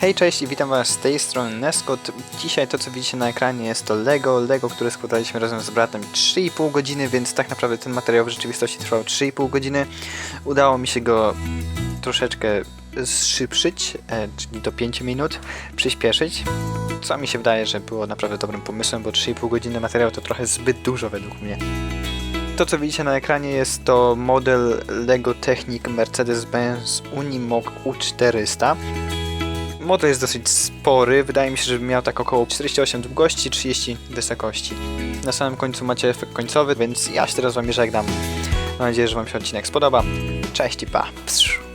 Hej, cześć i witam was z tej strony Neskot. Dzisiaj to co widzicie na ekranie jest to Lego, Lego, które składaliśmy razem z bratem 3,5 godziny, więc tak naprawdę ten materiał w rzeczywistości trwał 3,5 godziny. Udało mi się go troszeczkę zszybszyć, e, czyli do 5 minut, przyspieszyć, co mi się wydaje, że było naprawdę dobrym pomysłem, bo 3,5 godziny materiału to trochę zbyt dużo według mnie. To co widzicie na ekranie jest to model Lego Technic Mercedes-Benz Unimog U400. Model jest dosyć spory, wydaje mi się, że miał tak około 48 długości, 30 wysokości. Na samym końcu macie efekt końcowy, więc ja się teraz z wami żegnam. Mam nadzieję, że wam się odcinek spodoba. Cześć i pa! Pszu.